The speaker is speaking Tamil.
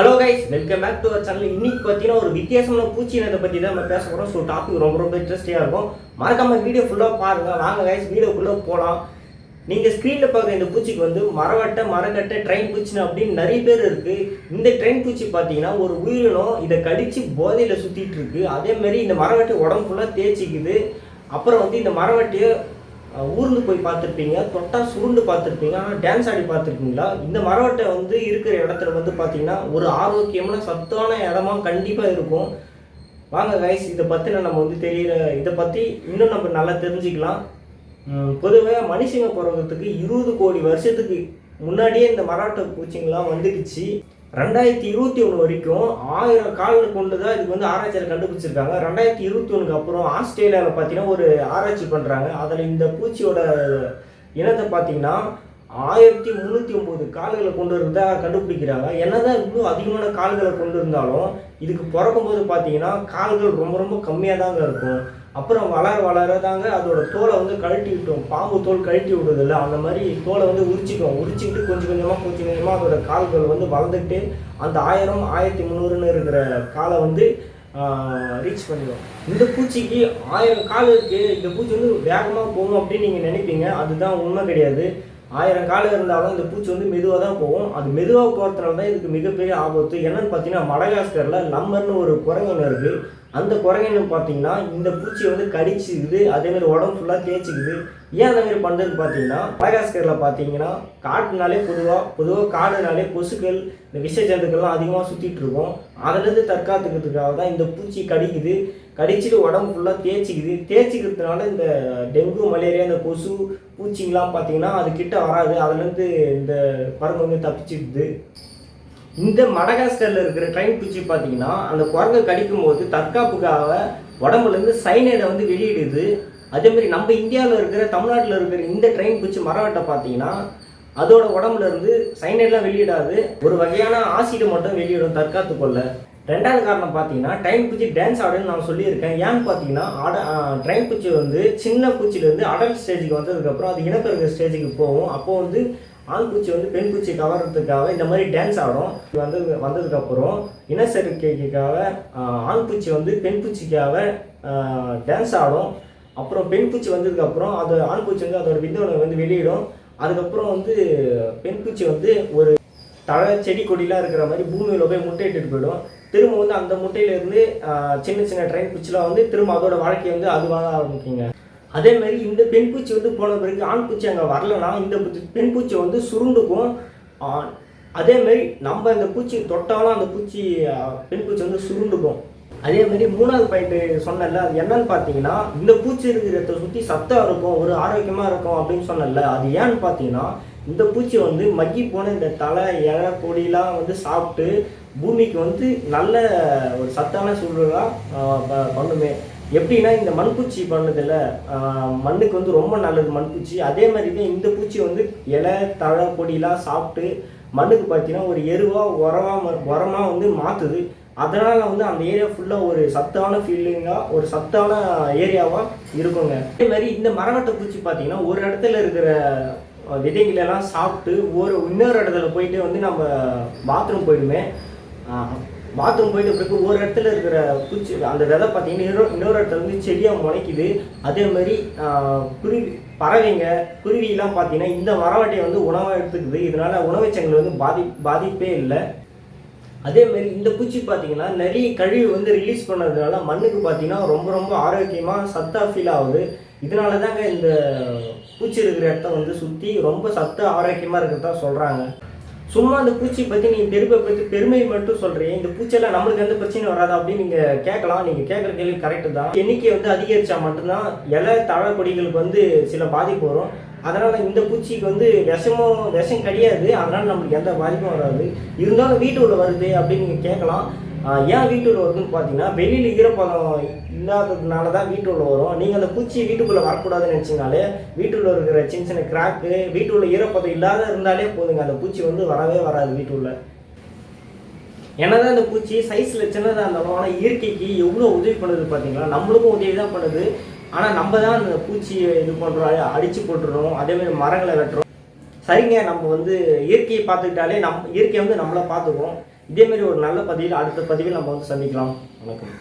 Hello guys welcome back to our channel இன்னைக்கு பார்த்தீங்கன்னா ஒரு வித்தியாசமான பூச்சி இனத்தை பற்றி தான் நம்ம பேச போகிறோம் ஸோ டாபிக் ரொம்ப ரொம்ப இன்ட்ரெஸ்டிங்காக இருக்கும். மறக்காம வீடியோ ஃபுல்லாக பாருங்கள் வாங்க கைஸ் வீடியோக்குள்ளே போகலாம் நீங்கள் ஸ்க்ரீனில் பார்க்குற இந்த பூச்சிக்கு வந்து மரவட்டை மரக்கட்டை ட்ரெயின் பூச்சின்னு அப்படின்னு நிறைய பேர் இருக்குது இந்த ட்ரெயின் பூச்சி பார்த்தீங்கன்னா ஒரு உயிரினம் இதை கடிச்சு போதையில் சுற்றிட்டு இருக்கு. அதேமாரி இந்த மரவட்டை உடம்பு ஃபுல்லாக தேய்ச்சிக்குது. அப்புறம் வந்து இந்த மரவட்டையை ஊர்ந்து போய் பார்த்துருப்பீங்க தொட்டா சுருண்டு பார்த்துருப்பீங்க ஆனால் டான்ஸ் ஆடி பார்த்துருக்கீங்களா இந்த மரவட்டை வந்து இருக்கிற இடத்துல வந்து பார்த்தீங்கன்னா ஒரு ஆரோக்கியமான சத்தான இடமா கண்டிப்பாக இருக்கும். வாங்க கைஸ் இதை பற்றின நம்ம வந்து தெரியல. இதை பற்றி இன்னும் நம்ம நல்லா தெரிஞ்சுக்கலாம். பொதுவாக மனுஷங்க பிறகுறதுக்கு இருபது கோடி வருஷத்துக்கு முன்னாடியே இந்த மராட்ட பூச்சிங்கெலாம் வந்துடுச்சு. ரெண்டாயிரத்தி இருபத்தி ஒன்று வரைக்கும் ஆயிரம் கால்கள் கொண்டு தான் இதுக்கு வந்து ஆராய்ச்சியில் கண்டுபிடிச்சிருக்காங்க. ரெண்டாயிரத்தி இருபத்தி ஒன்றுக்கு அப்புறம் ஆஸ்திரேலியாவில் பார்த்தீங்கன்னா ஒரு ஆராய்ச்சி பண்ணுறாங்க அதில் இந்த பூச்சியோட இனத்தை பார்த்தீங்கன்னா ஆயிரத்தி முந்நூற்றி ஒம்பது கால்களை கொண்டு இருந்தால் கண்டுபிடிக்கிறாங்க. என்னதான் இவ்வளோ அதிகமான கால்களை கொண்டு இருந்தாலும் இதுக்கு பிறக்கும்போது பார்த்தீங்கன்னா கால்கள் ரொம்ப ரொம்ப கம்மியாக தாங்க இருக்கும். அப்புறம் வளர வளர தாங்க அதோட தோலை வந்து கழட்டி விட்டோம். பாம்பு தோல் கழட்டி விடுறதில்ல. அந்த மாதிரி தோலை வந்து உரிச்சிக்கும் உரிச்சிக்கிட்டு கொஞ்சம் கொஞ்சமாக கொஞ்சம் கொஞ்சமாக அதோட கால்கள் வந்து வளர்ந்துக்கிட்டு அந்த ஆயிரம் ஆயிரத்தி முந்நூறுன்னு இருக்கிற காலை வந்து ரீச் பண்ணிடும். இந்த பூச்சிக்கு ஆயிரம் கால் இருக்குது இந்த பூச்சி வந்து வேகமாக போகும் அப்படின்னு நீங்கள் நினைப்பீங்க. அதுதான் உண்மை கிடையாது. ஆயிரம் காலம் இருந்தாலும் இந்த பூச்சி வந்து மெதுவாக தான் போகும். அது மெதுவாக போகிறதுனால தான் இதுக்கு மிகப்பெரிய ஆபத்து. என்னன்னு பார்த்தீங்கன்னா மடகாஸ்கரில் லம்மர்னு ஒரு குரங்கு இருக்குது அந்த குரங்கன்னு பார்த்தீங்கன்னா இந்த பூச்சியை வந்து கடிச்சிக்குது அதேமாதிரி உடம்பு ஃபுல்லாக தேய்ச்சிக்குது. ஏன் அந்த மாதிரி பண்ணுறதுன்னு பார்த்தீங்கன்னா மடகாஸ்கரில் பார்த்தீங்கன்னா காட்டுனாலே பொதுவாக பொதுவாக காடுனாலே கொசுக்கள் இந்த விஷ ஜந்துக்கள்லாம் அதிகமாக சுற்றிட்டு இருக்கோம் அதுலேருந்து தற்காத்துக்கிறதுக்காக தான் இந்த பூச்சி கடிக்குது. கடிச்சிட்டு உடம்பு ஃபுல்லாக தேய்ச்சிக்குது. தேய்ச்சிக்கிறதுனால இந்த டெங்கு மலேரியா இந்த கொசு பூச்சிங்கெலாம் பார்த்தீங்கன்னா அது கிட்ட வராது. அதுலேருந்து இந்த பருவம் வந்து தப்பிச்சிடுது. இந்த மடகாஸ்கரில் இருக்கிற ட்ரெயின் பூச்சி பார்த்தீங்கன்னா அந்த குரங்கை கடிக்கும் போது தற்காப்புக்காக உடம்புலேருந்து சைனைடை வந்து வெளியிடுது. அதேமாதிரி நம்ம இந்தியாவில் இருக்கிற தமிழ்நாட்டில் இருக்கிற இந்த ட்ரெயின் பூச்சி மரவட்டை பார்த்தீங்கன்னா அதோட உடம்புல இருந்து வெளியிடாது. ஒரு வகையான ஆசிடு மட்டும் வெளியிடும் தற்காத்து கொள்ள ரெண்டாவது காரணம் பார்த்தீங்கன்னா ட்ரெயின் பூச்சி டான்ஸ் ஆடுன்னு நான் சொல்லியிருக்கேன். ஏன்னு பார்த்தீங்கன்னா அட ட்ரெயின் பூச்சி வந்து சின்ன பூச்சிலேருந்து அடல்ட் ஸ்டேஜுக்கு வந்ததுக்கப்புறம் அது இனப்பெருக்க ஸ்டேஜுக்கு போகும். அப்போது வந்து ஆண்குச்சி வந்து பெண் குச்சி கவர்றதுக்காக இந்த மாதிரி டான்ஸ் ஆடும். வந்து வந்ததுக்கப்புறம் இனச்சேர்க்கைக்காக ஆண்குச்சி வந்து பெண் பூச்சிக்காக டான்ஸ் ஆடும். அப்புறம் பெண் பூச்சி வந்ததுக்கப்புறம் அது ஆண்குச்சி வந்து அதோட விந்தவனை வந்து வெளியிடும். அதுக்கப்புறம் வந்து பெண் பூச்சி வந்து ஒரு தழை செடி கொடிலாம் இருக்கிற மாதிரி பூமியில் போய் முட்டையிட்டு போயிடும். திரும்ப வந்து அந்த முட்டையிலேருந்து சின்ன சின்ன ட்ரெயின் பூச்சிலாம் வந்து திரும்ப அதோட வாழ்க்கையை வந்து அது வாழ ஆரம்பிக்குங்க. அதே மாதிரி இந்த பெண் பூச்சி வந்து போன பிறகு ஆண் பூச்சி அங்கே வரலன்னா இந்த பூச்சி- பெண் பூச்சி வந்து சுருண்டுக்கும். அதே மாதிரி நம்ம இந்த பூச்சி தொட்டாலும் அந்த பூச்சி பெண் பூச்சி வந்து சுருண்டுக்கும். அதே மாதிரி மூணாவது பாயிண்ட் சொன்னல அது என்னன்னு பார்த்தீங்கன்னா இந்த பூச்சி இருக்கிறத சுற்றி சத்தம் இருக்கும் ஒரு ஆரோக்கியமாக இருக்கும் அப்படின்னு சொன்னல அது ஏன்னு பார்த்தீங்கன்னா இந்த பூச்சி வந்து மக்கி போன இந்த தலை இலை கொடியெலாம் வந்து சாப்பிட்டு பூமிக்கு வந்து நல்ல ஒரு சத்தான சூழலாக பண்ணுமே. எப்படின்னா இந்த மண்பூச்சி பண்ணதில் மண்ணுக்கு வந்து ரொம்ப நல்லது மண்பூச்சி. அதே மாதிரி தான் இந்த பூச்சி வந்து இலை தழை பொடியெலாம் சாப்பிட்டு மண்ணுக்கு பார்த்தீங்கன்னா ஒரு எருவாக உரமாக உரமாக வந்து மாற்றுது அதனால் வந்து அந்த ஏரியா ஃபுல்லாக ஒரு சத்தான ஃபீல்டிங்காக ஒரு சத்தான ஏரியாவாக இருக்குங்க. அதே மாதிரி இந்த மரவட்டை பூச்சி பார்த்தீங்கன்னா ஒரு இடத்துல இருக்கிற விதைகளெல்லாம் சாப்பிட்டு ஒரு இன்னொரு இடத்துல போயிட்டு வந்து நம்ம பாத்ரூம் போயிடுமே. பாத்ரூம் போயிட்டு பிறகு ஒரு இடத்துல இருக்கிற பூச்சி அந்த விதை பார்த்தீங்கன்னா இன்னொரு இன்னொரு இடத்துல வந்து செடியாக முளைக்குது. அதே மாதிரி குருவி பறவைங்க குருவிலாம் பார்த்தீங்கன்னா இந்த மரவட்டையை வந்து உணவாக எடுத்துக்குது. இதனால உணவுச்சங்கள் வந்து பாதி பாதிப்பே இல்லை. அதே மாதிரி இந்த பூச்சி பார்த்தீங்கன்னா நிறைய கழிவு வந்து ரிலீஸ் பண்ணதுனால மண்ணுக்கு பார்த்தீங்கன்னா ரொம்ப ரொம்ப ஆரோக்கியமாக சத்தாக ஃபீல் ஆகுது. இதனால தாங்க இந்த பூச்சி இருக்கிற இடத்த வந்து சுற்றி ரொம்ப சத்து ஆரோக்கியமாக இருக்கிறதா சொல்கிறாங்க சும்மா அந்த பூச்சி பற்றி நீங்கள் பெருமை பற்றி பெருமை மட்டும் சொல்கிறீங்க இந்த பூச்சியெல்லாம் நம்மளுக்கு எந்த பிரச்சனையும் வராதா அப்படின்னு நீங்கள் கேட்கலாம். நீங்கள் கேட்குற கேள்வி கரெக்டு தான். எண்ணிக்கை வந்து அதிகரித்தா மட்டும்தான் இலை தழை கொடிகளுக்கு வந்து சில பாதிப்பு வரும். அதனால் இந்த பூச்சிக்கு வந்து விஷமும் விஷம் கிடையாது. அதனால் நம்மளுக்கு எந்த பாதிப்பும் வராது. இருந்தாலும் வீட்டுக்குள்ள வருது அப்படின்னு நீங்கள் கேட்கலாம். ஏன் வீட்டுக்குள்ள வருதுன்னு பார்த்தீங்கன்னா வெளியில் ஈரப்பதம் இல்லாததுனால தான் வீட்டுக்குள்ள வரும். நீங்கள் அந்த பூச்சி வீட்டுக்குள்ளே வரக்கூடாதுன்னு நினச்சிங்கனாலே வீட்டுள்ள இருக்கிற சின்ன சின்ன கிராக்கு வீட்டுள்ள ஈரப்பதம் இல்லாத இருந்தாலே போதுங்க. அந்த பூச்சி வந்து வரவே வராது வீட்டுக்குள்ள. என்னதான் இந்த பூச்சி சைஸில் சின்னதாக இருந்தாலும் ஆனால் இயற்கைக்கு எவ்வளோ உதவி பண்ணுது பார்த்தீங்களா நம்மளுக்கும் உதவி தான் பண்ணுது. ஆனால் நம்ம தான் அந்த பூச்சியை இது பண்ணுறோம் அடித்து போட்டுடுறோம் அதேமாதிரி மரங்களை வெட்டுறோம். சரிங்க நம்ம வந்து இயற்கையை பார்த்துக்கிட்டாலே நம் இயற்கையை வந்து நம்மளை பார்த்துக்குவோம் இதே மாதிரி ஒரு நல்ல பதிவில் அடுத்த பதிவில் நம்ம வந்து சந்திக்கலாம். வணக்கம்.